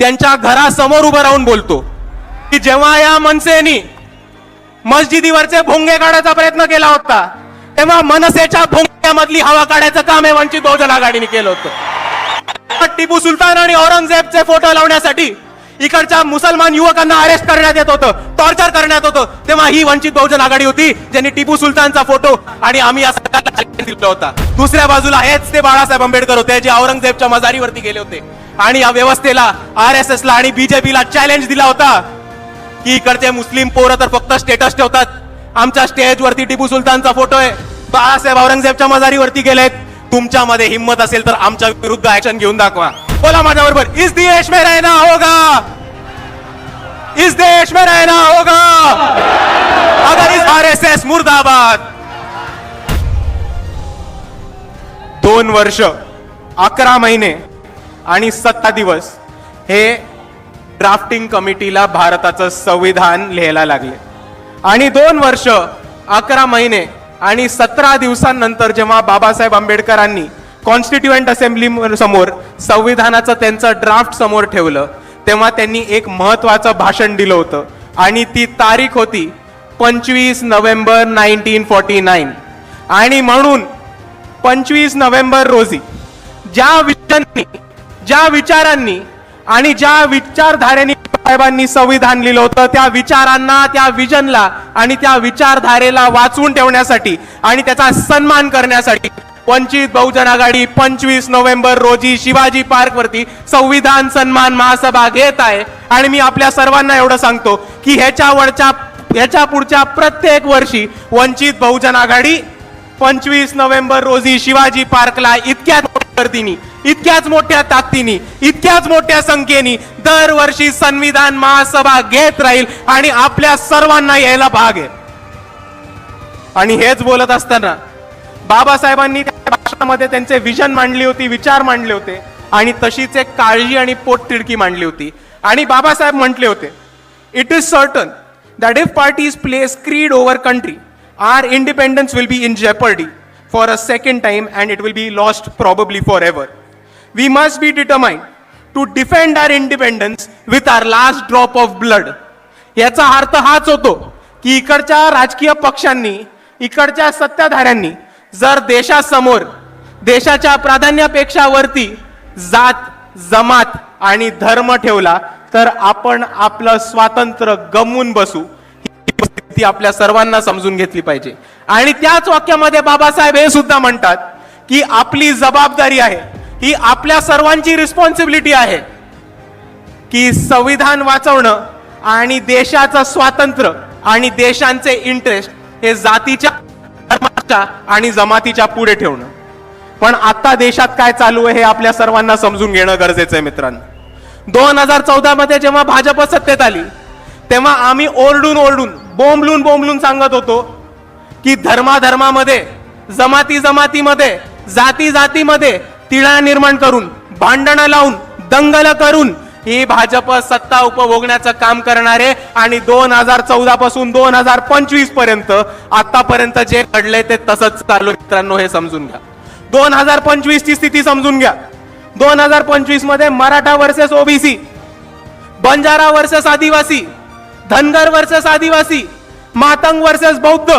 त्यांच्या घरासमोर उभं राहून बोलतो की जेव्हा या मनसेनी मस्जिदीवरचे भोंगे काढायचा प्रयत्न केला होता तेव्हा मनसेच्या भोंग्यामधली हवा काढायचं काम हे वंचित बहुजन आघाडीने केलं होतं. टिपू सुलतान आणि औरंगजेबचे फोटो लावण्यासाठी इकडच्या मुसलमान युवकांना अरेस्ट करण्यात येत होतं टॉर्चर करण्यात होतं. तेव्हा ही वंचित बहुजन आघाडी होती ज्यांनी टिपू सुलतानचा फोटो आणि आम्ही या सरकारला दिला होता. दुसऱ्या बाजूला हेच ते बाळासाहेब आंबेडकर होते जे औरंगजेबच्या मजारीवरती गेले होते. आणि या व्यवस्थेला आर एस एसला आणि बीजेपीला चॅलेंज दिला होता. की इकडचे मुस्लिम पोरं तर फक्त स्टेटस ठेवतात. आमच्या स्टेजवरती टिपू सुलतानचा फोटो आहे. बाळासाहेब औरंगजेबच्या मजारीवरती गेलेत. तुमच्यामध्ये हिंमत असेल तर आमच्या विरुद्ध ऍक्शन घेऊन दाखवा. बोला माझ्या बरोबर इस देश में रहना होगा. इस देश में रहना होगा. अगर इस आर एस एस मुर्दाबाद. दोन वर्ष अकरा महिने आणि सत्ता दिवस हे ड्राफ्टिंग कमिटीला भारताचं संविधान लिहायला लागले. आणि दोन वर्ष अकरा महिने आणि सतरा दिवसांनंतर जेव्हा बाबासाहेब आंबेडकरांनी कॉन्स्टिट्युएंट असेंब्ली समोर संविधानाचं त्यांचं ड्राफ्ट समोर ठेवलं तेव्हा त्यांनी एक महत्वाचं भाषण दिलं होतं. आणि ती तारीख होती पंचवीस नोव्हेंबर नाईन्टीन फॉर्टी नाईन. आणि म्हणून पंचवीस नोव्हेंबर रोजी ज्या विषयांनी ज्या विचारांनी आणि ज्या विचारधारेने साहेबांनी संविधान लिहिलं होतं त्या विचारांना त्या विजनला आणि त्या विचारधारेला वाचवून ठेवण्यासाठी आणि त्याचा सन्मान करण्यासाठी वंचित बहुजन आघाडी पंचवीस नोव्हेंबर रोजी शिवाजी पार्क वरती संविधान सन्मान महासभा घेत आहे. आणि मी आपल्या सर्वांना एवढं सांगतो की ह्याच्यावरच्या ह्याच्या पुढच्या प्रत्येक वर्षी वंचित बहुजन आघाडी पंचवीस नोव्हेंबर रोजी शिवाजी पार्कला इतक्याच गर्दीनी इतक्याच मोठ्या ताकदीनी इतक्याच मोठ्या संख्येने दरवर्षी संविधान महासभा घेत राहील आणि आपल्या सर्वांना यायला भाग आहे. आणि हेच बोलत असताना बाबासाहेबांनी त्या भाषणामध्ये त्यांचे विजन मांडली होती विचार मांडले होते आणि तशीच एक काळजी आणि पोटतिडकी मांडली होती. आणि बाबासाहेब म्हटले होते it is certain that if parties place creed over country our independence will be in jeopardy for a second time and it will be lost probably forever we must be determined to defend our independence with our last drop of blood याचा अर्थ हाच होतो की इकडच्या राजकीय पक्षांनी इकडच्या सत्ताधाऱ्यांनी जर देशासमोर देशाच्या प्राधान्यापेक्षा वरती जात जमात आणि धर्म ठेवला तर आपण आपलं स्वातंत्र्य गमवून बसू. ही आपल्या सर्वांना समजून घेतली पाहिजे. आणि त्याच वाक्यामध्ये बाबासाहेब हे सुद्धा म्हणतात की आपली जबाबदारी आहे ही आपल्या सर्वांची रिस्पॉन्सिबिलिटी आहे की संविधान वाचवणं आणि देशाचं स्वातंत्र्य आणि देशांचे इंटरेस्ट हे जातीच्या धर्माच्या आणि जमातीच्या पुढे ठेवणं. पण आता देशात काय चालू आहे हे आपल्या सर्वांना समजून घेणं गरजेचं आहे मित्रांनो. दोन हजार चौदा मध्ये जेव्हा भाजप सत्तेत आली तेव्हा आम्ही ओरडून ओरडून बोंबलून बोंबलून सांगत होतो की धर्माधर्मामध्ये जमाती जमातीमध्ये जाती जातीमध्ये तिळा निर्माण करून भांडणं लावून दंगल करून ही भाजप सत्ता उपभोगण्याचं काम करणारे आणि दोन हजार चौदा पासून दोन हजार पंचवीसपर्यंत आतापर्यंत जे घडलंय ते तसंच चालू मित्रांनो हे समजून घ्या. दोन हजार पंचवीस ची स्थिती समजून घ्या. दोन हजार पंचवीसमध्ये Maratha versus OBC Banjara versus Adivasi Dhangar versus आदिवासी मातंग वर्सेस बौद्ध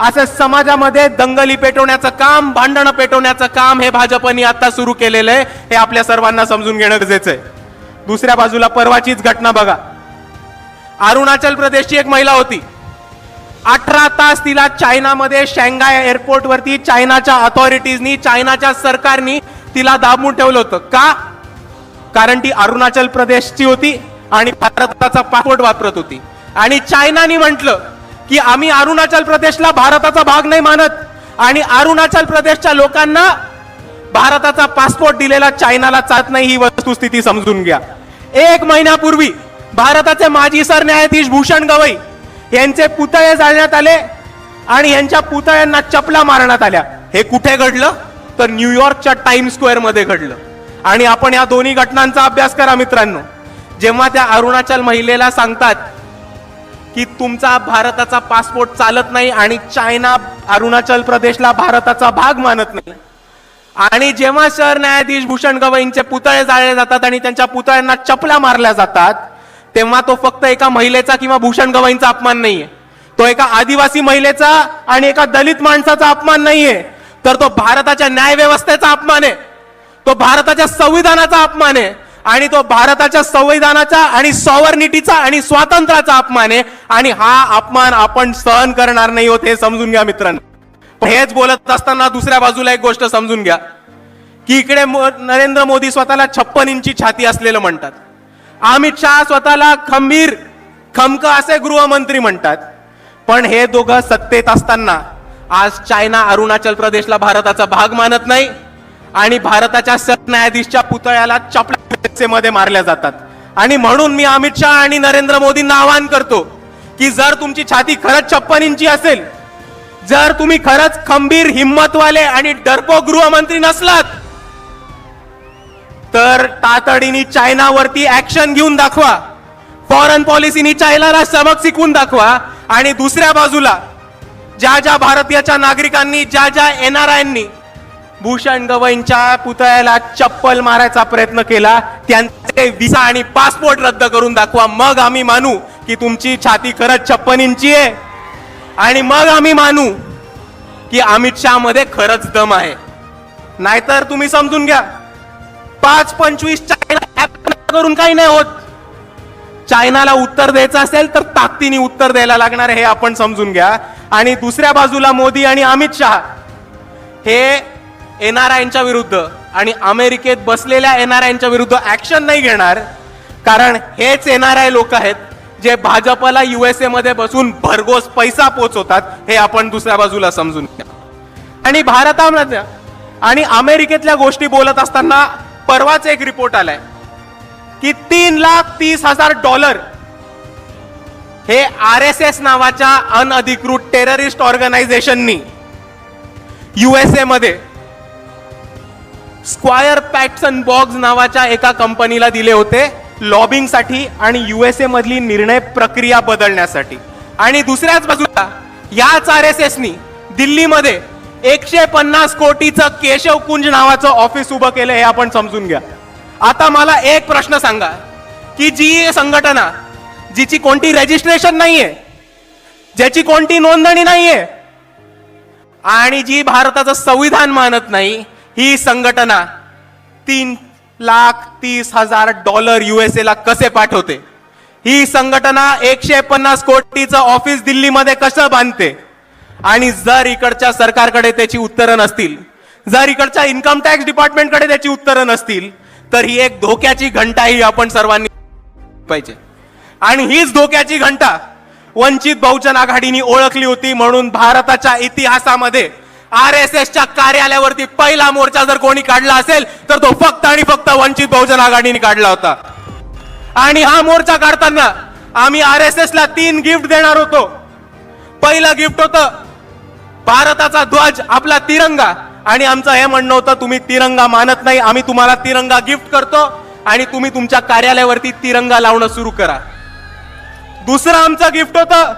असं समाजामध्ये दंगली पेटवण्याचं काम भांडणं पेटवण्याचं काम हे भाजपने आता सुरू केलेलं आहे. हे आपल्या सर्वांना समजून घेणं गरजेचं आहे. दुसऱ्या बाजूला परवाचीच घटना बघा. अरुणाचल प्रदेशची एक महिला होती. अठरा तास तिला चायनामध्ये शांघाय एअरपोर्टवरती चायनाच्या अथॉरिटीजनी चायनाच्या सरकारनी तिला दाबून ठेवलं होतं. का? कारण ती अरुणाचल प्रदेशची होती आणि भारताचा पासपोर्ट वापरत होती. आणि चायनानी म्हटलं की आम्ही अरुणाचल प्रदेशला भारताचा भाग नाही मानत आणि अरुणाचल प्रदेशच्या लोकांना भारताचा पासपोर्ट दिलेला चायनाला चालत नाही ही वस्तुस्थिती समजून घ्या. एक महिन्यापूर्वी भारताचे माजी सरन्यायाधीश भूषण गवई यांचे पुतळे जाळण्यात आले आणि यांच्या पुतळ्यांना चपला मारण्यात आल्या. हे कुठे घडलं? तर न्यूयॉर्कच्या टाइम स्क्वेअरमध्ये घडलं. आणि आपण या दोन्ही घटनांचा अभ्यास करा मित्रांनो. जेव्हा त्या अरुणाचल महिलेला सांगतात की तुमचा भारताचा पासपोर्ट चालत नाही आणि चायना अरुणाचल प्रदेशला भारताचा भाग मानत नाही. आणि जेव्हा सरन्यायाधीश भूषण गवईंचे पुतळे जाळले जातात आणि त्यांच्या पुतळ्यांना चपला मारल्या जातात तेव्हा तो फक्त एका महिलेचा किंवा भूषण गवईंचा अपमान नाहीये. तो एका आदिवासी महिलेचा आणि एका दलित माणसाचा अपमान नाहीये. तर तो भारताच्या न्यायव्यवस्थेचा अपमान आहे तो भारताच्या संविधानाचा अपमान आहे आणि तो भारताच्या संविधानाचा आणि सॉवर्निटीचा आणि स्वातंत्र्याचा अपमान आहे. आणि हा अपमान आपण सहन करणार नाही होत हे समजून घ्या मित्रांनो. हेच बोलत असताना दुसऱ्या बाजूला एक गोष्ट समजून घ्या. की इकडे नरेंद्र मोदी स्वतःला छप्पन इंची छाती असलेलं म्हणतात. अमित शहा स्वतःला खंबीर खमक असे गृहमंत्री म्हणतात. पण हे दोघं सत्तेत असताना आज चायना अरुणाचल प्रदेशला भारताचा भाग मानत नाही आणि भारताच्या सरन्यायाधीशच्या पुतळ्याला चपला मध्ये मारल्या जातात. आणि म्हणून मी अमित शहा आणि नरेंद्र मोदींना आवाहन करतो की जर तुमची छाती खरंच छप्पन इंची असेल जर तुम्ही खरंच खंबीर हिंमतवाले आणि डरपो गृहमंत्री नसलात तर तातडीने चायनावरती ऍक्शन घेऊन दाखवा. फॉरेन पॉलिसीनी चायनाला सबक शिकवून दाखवा. आणि दुसऱ्या बाजूला ज्या ज्या भारतीयाच्या नागरिकांनी ज्या ज्या एनआरआयनी भूषण गवईंच्या पुतळ्याला चप्पल मारायचा प्रयत्न केला. त्यांचे विसा आणि पासपोर्ट रद्द करून दाखवा. मग आम्ही मानू की तुमची छाती खरंच छप्पन इंची आहे. आणि मग आम्ही मानू की अमित शहा मध्ये खरंच दम आहे. नाहीतर तुम्ही समजून घ्या. पाच पंचवीस चायना करून काही नाही होत. चायनाला उत्तर द्यायचं असेल तर ताकदीने उत्तर द्यायला लागणार हे आपण समजून घ्या. आणि दुसऱ्या बाजूला मोदी आणि अमित शहा. हे एनआरआयच्या विरुद्ध आणि अमेरिकेत बसलेल्या एनआरआयच्या विरुद्ध ऍक्शन नाही घेणार. कारण हेच एनआरआय लोक आहेत जे भाजपला युएसए मध्ये बसून भरघोस पैसा पोचवतात हे आपण दुसऱ्या बाजूला समजून घ्या. आणि भारतामध्ये आणि अमेरिकेतल्या गोष्टी बोलत असताना परवाच एक रिपोर्ट आलाय की तीन लाख तीस हजार डॉलर हे आर एस एस नावाच्या अनधिकृत टेररिस्ट ऑर्गनायझेशननी युएसए मध्ये स्क्वायर पॅटसन बॉक्स नावाच्या एका कंपनीला दिले होते लॉबिंगसाठी आणि युएसए मधली निर्णय प्रक्रिया बदलण्यासाठी. आणि दुसऱ्याच बाजूला याच आर एस एसनी दिल्लीमध्ये एकशे पन्नास कोटीचं केशव कुंज नावाचं ऑफिस उभं केलं हे आपण समजून घ्या. आता मला एक प्रश्न सांगा की जी संघटना जिची कोणती रजिस्ट्रेशन नाहीये ज्याची कोणती नोंदणी नाहीये आणि जी भारताचं संविधान मानत नाही ही संघटना तीन लाख तीस हजार डॉलर युएसए ला कसे पाठवते? ही संघटना एकशे पन्नास कोटीचं ऑफिस दिल्लीमध्ये कसं बांधते? आणि जर इकडच्या सरकारकडे त्याची उत्तरं नसतील जर इकडच्या इन्कम टॅक्स डिपार्टमेंटकडे त्याची उत्तरं नसतील तर ही एक धोक्याची घंटा ही आपण सर्वांनी पाहिजे. आणि हीच धोक्याची घंटा वंचित बहुजन आघाडीने ओळखली होती म्हणून भारताच्या इतिहासामध्ये आर एस एसच्या कार्यालयावरती पहिला मोर्चा जर कोणी काढला असेल तर तो फक्त आणि फक्त वंचित बहुजन आघाडीने काढला होता. आणि हा मोर्चा काढताना आम्ही आर एस एसला तीन गिफ्ट देणार होतो. पहिलं गिफ्ट होतं भारताचा ध्वज आपला तिरंगा. आणि आमचं हे म्हणणं होतं तुम्ही तिरंगा मानत नाही आम्ही तुम्हाला तिरंगा गिफ्ट करतो आणि तुम्ही तुमच्या कार्यालयावरती तिरंगा लावणं सुरू करा. दुसरं आमचं गिफ्ट होतं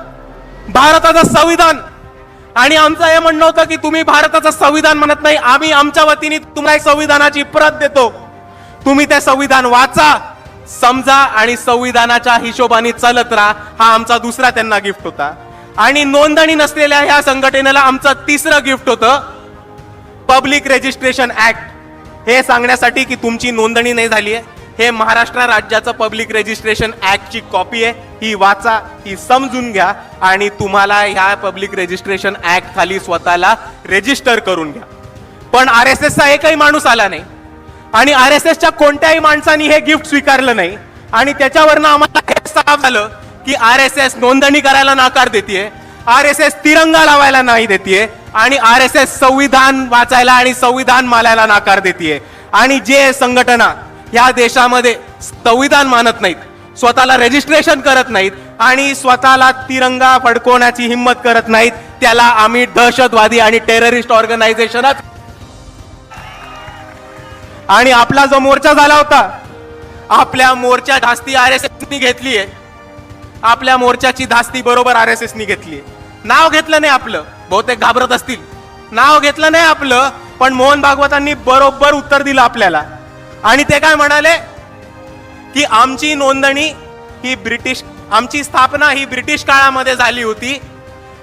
भारताचं संविधान. आणि आमचं हे म्हणणं होतं की तुम्ही भारताचं संविधान म्हणत नाही आम्ही आमच्या वतीने तुम्हाला संविधानाची प्रत देतो. तुम्ही ते संविधान वाचा समजा आणि संविधानाच्या हिशोबाने चालत राहा. हा आमचा दुसरा त्यांना गिफ्ट होता. आणि नोंदणी नसलेल्या ह्या संघटनेला आमचं तिसरं गिफ्ट होतं पब्लिक रजिस्ट्रेशन ऍक्ट हे सांगण्यासाठी की तुमची नोंदणी नाही झाली आहे हे महाराष्ट्र राज्याचं पब्लिक रजिस्ट्रेशन ॲक्टची कॉपी आहे. ही वाचा ही समजून घ्या आणि तुम्हाला ह्या पब्लिक रजिस्ट्रेशन ऍक्ट खाली स्वतःला रजिस्टर करून घ्या. पण आर एस एसचा एकही माणूस आला नाही. आणि आर एस एसच्या कोणत्याही माणसाने हे गिफ्ट स्वीकारलं नाही. आणि त्याच्यावरनं आम्हाला हे साफ झालं की आर एस एस नोंदणी करायला नाकार देते आर एस एस तिरंगा लावायला नाही देते आणि आर एस एस संविधान वाचायला आणि संविधान मालायला नाकार देते आणि जे संघटना या देशामध्ये संविधान मानत नाहीत. स्वतःला रजिस्ट्रेशन करत नाहीत आणि स्वतःला तिरंगा फडकवण्याची हिंमत करत नाहीत. त्याला आम्ही दहशतवादी आणि टेररिस्ट ऑर्गनायझेशनच आणि आपला जो मोर्चा झाला होता आपल्या मोर्चा धास्ती आर एस एसनी घेतली आहे. आपल्या मोर्चाची धास्ती बरोबर आर एस एसनी घेतली नाव घेतलं नाही आपलं बहुतेक घाबरत असतील. नाव घेतलं नाही आपलं पण मोहन भागवतांनी बरोबर उत्तर दिलं आपल्याला. आणि ते काय म्हणाले? की आमची नोंदणी ही ब्रिटिश आमची स्थापना ही ब्रिटिश काळामध्ये झाली होती.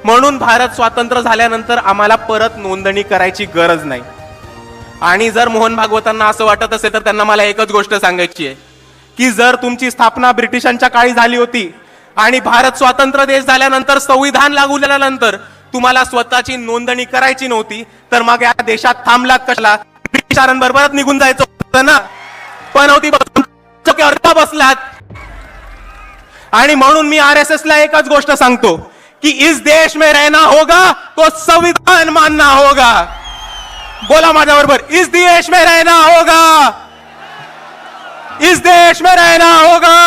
म्हणून भारत स्वातंत्र्य झाल्यानंतर आम्हाला परत नोंदणी करायची गरज नाही. आणि जर मोहन भागवतांना असं वाटत असेल तर त्यांना मला एकच गोष्ट सांगायची आहे. की जर तुमची स्थापना ब्रिटिशांच्या काळी झाली होती आणि भारत स्वातंत्र्य देश झाल्यानंतर संविधान लागू झाल्यानंतर तुम्हाला स्वतःची नोंदणी करायची नव्हती तर मग या देशात थांबलात कशाला? ब्रिटिशांबरोबरच निघून जायचं होतं ना पण होती चौक्यावर का बसलात? आणि म्हणून मी आर एस एस ला एकच गोष्ट सांगतो की इस देश में रहना होगा तो संविधान मानना होगा. बोला माझ्या बरोबर इस देश में रहना होगा. इस देश में रहना होगा.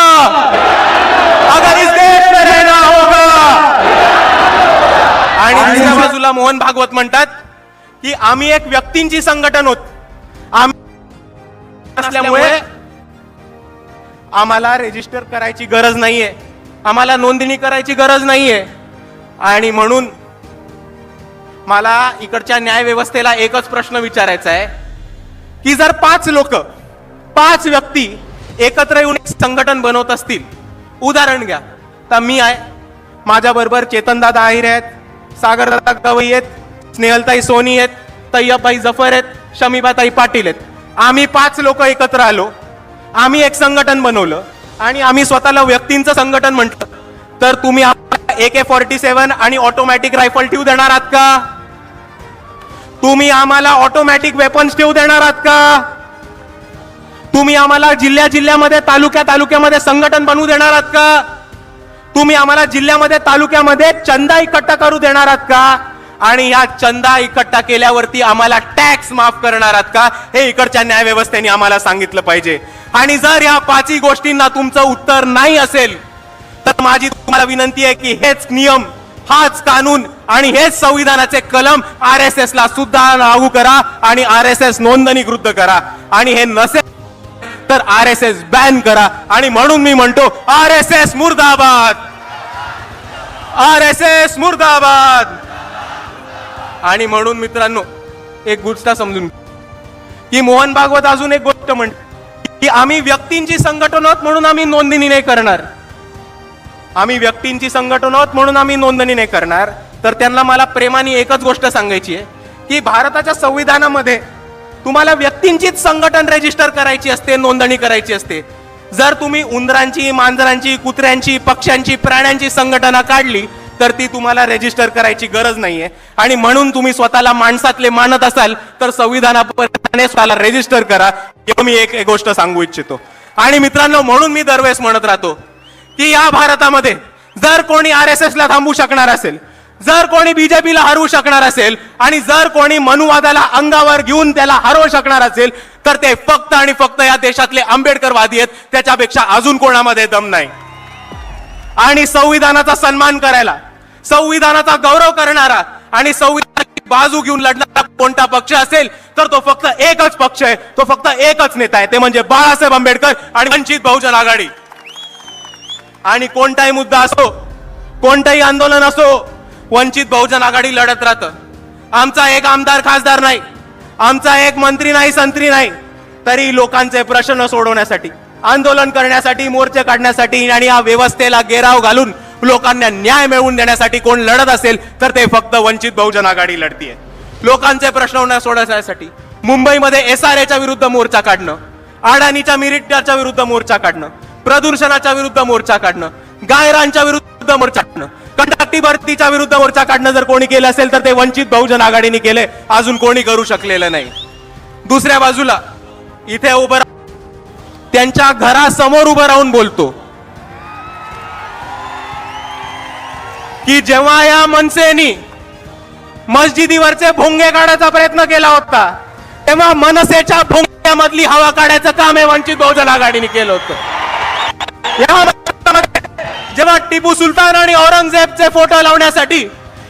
अगर इस देश में रहना होगा. आणि दुसऱ्या बाजूला मोहन भागवत म्हणतात की आम्ही एक व्यक्तींची संघटन होत. असल्यामुळे आम्हाला रेजिस्टर करायची गरज नाहीये. आम्हाला नोंदणी करायची गरज नाहीये. आणि म्हणून मला इकडच्या न्याय व्यवस्थेला एकच प्रश्न विचारायचा आहे की जर पाच लोक पाच व्यक्ती एकत्र येऊन एक संघटन बनवत असतील उदाहरण घ्या. तर मी आहे माझ्या बरोबर चेतनदादा आहिरे आहेत सागरदादा गवई आहेत स्नेहलताई सोनी आहेत तय्यबबाई जफर आहेत शमीबाताई पाटील आहेत. आम्ही पाच लोक एकत्र आलो. आम्ही एक संघटन बनवलं आणि आम्ही स्वतःला व्यक्तींचं संघटन म्हटलं. तर तुम्ही ए के फॉर्टी सेवन आणि ऑटोमॅटिक रायफल ठेवू देणार आहात का? तुम्ही आम्हाला ऑटोमॅटिक वेपन्स ठेवू देणार आहात का? तुम्ही आम्हाला जिल्ह्या जिल्ह्यामध्ये तालुक्या तालुक्यामध्ये संघटन बनवू देणार आहात का? तुम्ही आम्हाला जिल्ह्यामध्ये तालुक्यामध्ये चंदा इकट्ठा करू देणार आहात का? आणि या चंदा इकट्ठा केल्यावरती आम्हाला टॅक्स माफ करणार आहात का? हे इकडच्या न्याय व्यवस्थेने आम्हाला सांगितलं पाहिजे. आणि जर या पाचही गोष्टींना तुमचं उत्तर नाही असेल तर माझी तुम्हाला विनंती आहे की हेच नियम हाच कानून आणि हेच संविधानाचे कलम आर एस एस ला सुद्धा लागू करा आणि आर एस एस नोंदणीकृत करा. आणि हे नसेल तर आर एस एस बॅन करा. आणि म्हणून मी म्हणतो आर एस एस मुर्दाबाद! आर एस एस मुर्दाबाद! आणि म्हणून मित्रांनो एक गोष्ट समजून की मोहन भागवत अजून एक गोष्ट म्हण की आम्ही व्यक्तींची संघटन आहोत म्हणून आम्ही नोंदणी नाही करणार. आम्ही व्यक्तींची संघटन आहोत म्हणून आम्ही नोंदणी नाही करणार. तर त्यांना मला प्रेमाने एकच गोष्ट सांगायची आहे की भारताच्या संविधानामध्ये तुम्हाला व्यक्तींचीच संघटन रजिस्टर करायची असते नोंदणी करायची असते. जर तुम्ही उंदरांची मांजरांची कुत्र्यांची पक्ष्यांची प्राण्यांची संघटना काढली तर ती तुम्हाला रेजिस्टर करायची गरज नाहीये. आणि म्हणून तुम्ही स्वतःला माणसातले मानत असाल तर संविधानाप्रमाणे स्वतःला रेजिस्टर करा. हे मी एक गोष्ट सांगू इच्छितो. आणि मित्रांनो म्हणून मी दरवेळेस म्हणत राहतो की या भारतामध्ये जर कोणी आर एस एस ला थांबू शकणार असेल जर कोणी बीजेपीला हरवू शकणार असेल आणि जर कोणी मनुवादाला अंगावर घेऊन त्याला हरवू शकणार असेल तर ते फक्त आणि फक्त या देशातले आंबेडकरवादी आहेत. त्याच्यापेक्षा अजून कोणामध्ये दम नाही. आणि संविधानाचा सन्मान करायला संविधानाचा गौरव करणारा आणि संविधानाची बाजू घेऊन लढणारा कोणता पक्ष असेल तर तो फक्त एकच पक्ष आहे. तो फक्त एकच नेता आहे. ते म्हणजे बाळासाहेब आंबेडकर आणि वंचित बहुजन आघाडी. आणि कोणताही मुद्दा असो कोणतंही आंदोलन असो वंचित बहुजन आघाडी लढत राहतं. आमचा एक आमदार खासदार नाही. आमचा एक मंत्री नाही संत्री नाही. तरी लोकांचे प्रश्न सोडवण्यासाठी आंदोलन करण्यासाठी मोर्चे काढण्यासाठी आणि या व्यवस्थेला गेराव घालून लोकांना न्याय मिळवून देण्यासाठी कोण लढत असेल तर ते फक्त वंचित बहुजन आघाडी लढतीये. लोकांचे प्रश्न सोडवण्यासाठी मुंबईमध्ये एस आर एच्या विरुद्ध मोर्चा काढणं अडाणीच्या मिरिटाच्या विरुद्ध मोर्चा काढणं प्रदूषणाच्या विरुद्ध मोर्चा काढणं गायरांच्या विरुद्ध मोर्चा काढणं कंडक्टी भरतीच्या विरुद्ध मोर्चा काढणं जर कोणी केलं असेल तर ते वंचित बहुजन आघाडीने केले अजून कोणी करू शकलेलं नाही. दुसऱ्या बाजूला इथे उभं त्यांच्या घरासमोर उभं राहून बोलतो. की जेव्हा या मनसेनी मस्जिदीवरचे भोंगे काढायचा प्रयत्न केला होता तेव्हा मनसेच्या भोंग्यामधली हवा काढायचं काम हे वंचित बहुजन आघाडीने केलं होतं. या जेव्हा टिपू सुलतान आणि औरंगजेबचे फोटो लावण्यासाठी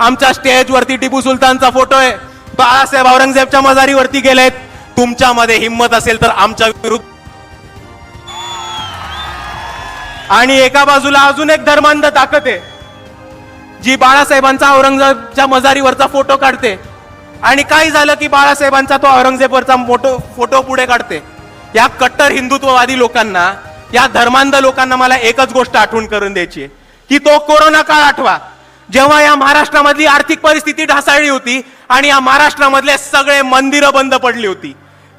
आमच्या स्टेजवरती टिपू सुलतानचा फोटो आहे. बाळासाहेब औरंगजेबच्या मजारीवरती गेलेत. तुमच्यामध्ये हिंमत असेल तर आमच्या विरुद्ध. आणि एका बाजूला अजून एक धर्मांध ताकद आहे. जी बाळासाहेबांचा औरंगजेबच्या मजारीवरचा फोटो काढते. आणि काय झालं की बाळासाहेबांचा तो औरंगजेबवरचा मोठो फोटो पुढे काढते. या कट्टर हिंदुत्ववादी लोकांना या धर्मांध लोकांना मला एकच गोष्ट आठवण करून द्यायची की तो कोरोना काळ आठवा. जेव्हा या महाराष्ट्रामधली आर्थिक परिस्थिती ढासाळली होती आणि या महाराष्ट्रामधले सगळे मंदिरं बंद पडली होती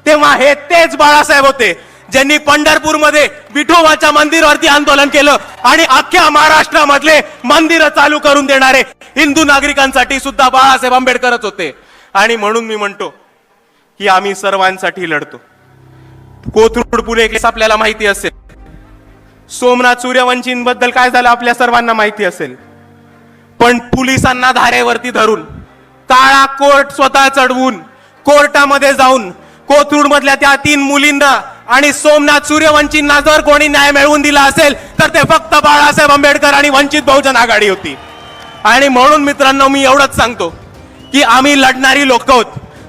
तेव्हा हे तेच बाळासाहेब होते ज्यांनी पंढरपूरमध्ये विठोबाच्या मंदिरावरती आंदोलन केलं आणि अख्ख्या महाराष्ट्रामधले मंदिरं चालू करून देणारे हिंदू नागरिकांसाठी सुद्धा बाळासाहेब आंबेडकरच होते. आणि म्हणून मी म्हणतो की आम्ही सर्वांसाठी लढतो. कोथरूड पुणे केस आपल्याला माहिती असेल. सोमनाथ सूर्यवंशींबद्दल काय झालं आपल्या सर्वांना माहिती असेल. पण पोलिसांना धारेवरती धरून काळा कोर्ट स्वतः चढवून कोर्टामध्ये जाऊन कोथरूड मधल्या त्या तीन मुलींना आणि सोमनाथ सूर्यवंशींना जर कोणी न्याय मिळवून दिला असेल तर ते फक्त बाळासाहेब आंबेडकर आणि वंचित बहुजन आघाडी होती. आणि म्हणून मित्रांनो मी एवढंच सांगतो की आम्ही लढणारी लोक आहोत.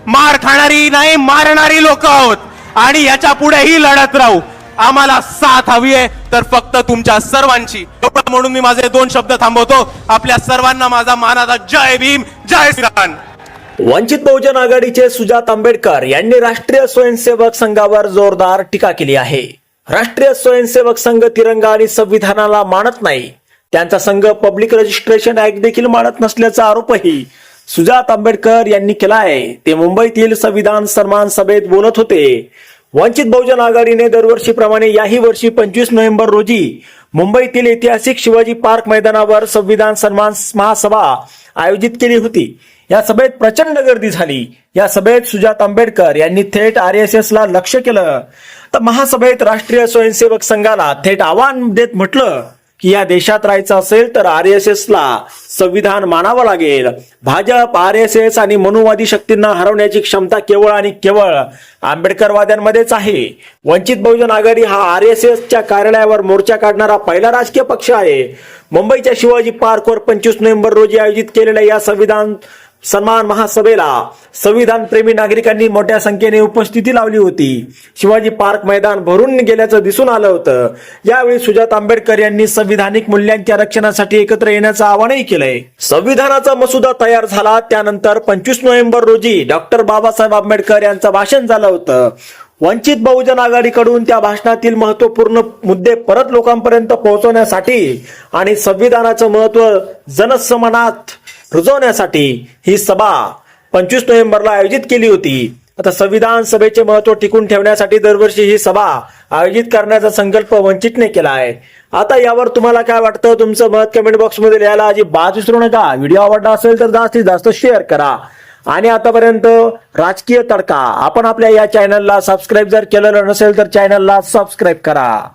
मार खाणारी नाही मारणारी लोक आहोत. आणि याच्या पुढेही लढत राहू. आम्हाला साथ हवी आहे. तर फक्त तुमच्या सर्वांची. एवढं म्हणून मी माझे दोन शब्द थांबवतो. आपल्या सर्वांना माझा मानाचा जय भीम जय श्रीराम. वंचित बहुजन आघाडीचे सुजात आंबेडकर यांनी राष्ट्रीय स्वयंसेवक संघावर जोरदार टीका केली आहे. राष्ट्रीय स्वयंसेवक संघ तिरंगा आणि संविधानाला मानत नाही. त्यांचा संघ पब्लिक रजिस्ट्रेशन ऍक्ट देखील मानत नसल्याचा आरोपही सुजात आंबेडकर यांनी केला आहे. ते मुंबईतील संविधान सन्मान सभेत बोलत होते. वंचित बहुजन आघाडीने दरवर्षीप्रमाणे याही वर्षी पंचवीस नोव्हेंबर रोजी मुंबईतील ऐतिहासिक शिवाजी पार्क मैदानावर संविधान सन्मान महासभा आयोजित केली होती. या सभेत प्रचंड गर्दी झाली. या सभेत सुजात आंबेडकर यांनी थेट आर एस एस ला लक्ष केलं. तर महासभेत राष्ट्रीय स्वयंसेवक संघाला थेट आव्हान देत म्हटलं. की या देशात राहायचं असेल तर आर एस एसला संविधान मानावं लागेल. भाजप आर एस एस आणि मनुवादी शक्तींना हरवण्याची क्षमता केवळ आणि केवळ आंबेडकरवाद्यांमध्येच आहे. वंचित बहुजन आघाडी हा आर एस एसच्या कार्यालयावर मोर्चा काढणारा पहिला राजकीय पक्ष आहे. मुंबईच्या शिवाजी पार्कवर पंचवीस नोव्हेंबर रोजी आयोजित केलेल्या या संविधान सन्मान महासभेला संविधान प्रेमी नागरिकांनी मोठ्या संख्येने उपस्थिती लावली होती. शिवाजी पार्क मैदान भरून गेल्याचं दिसून आलं होतं. यावेळी सुजात आंबेडकर यांनी संविधानिक मूल्यांच्या रक्षणासाठी एकत्र येण्याचं आवाहनही केलंय. संविधानाचा मसुदा तयार झाला त्यानंतर पंचवीस नोव्हेंबर रोजी डॉक्टर बाबासाहेब आंबेडकर यांचं भाषण झालं होतं. वंचित बहुजन आघाडीकडून त्या भाषणातील महत्त्वपूर्ण मुद्दे परत लोकांपर्यंत पोहोचवण्यासाठी आणि संविधानाचं महत्त्व जनसमनात रुजवण्यासाठी ही सभा पंचवीस नोव्हेंबरला आयोजित केली होती. आता संविधान सभेचे महत्त्व टिकून ठेवण्यासाठी दरवर्षी ही सभा आयोजित करण्याचा संकल्प वंचितने केला आहे. आता यावर तुम्हाला काय वाटतं? तुमचं मत कमेंट बॉक्समध्ये लिहायला अजिबात विसरू नका. व्हिडिओ आवडला असेल तर जास्तीत जास्त शेअर करा. आणि आतापर्यंत राजकीय तडका. आपण आपल्या या चॅनलला सबस्क्राईब जर केलेलं नसेल तर चॅनलला सबस्क्राईब करा.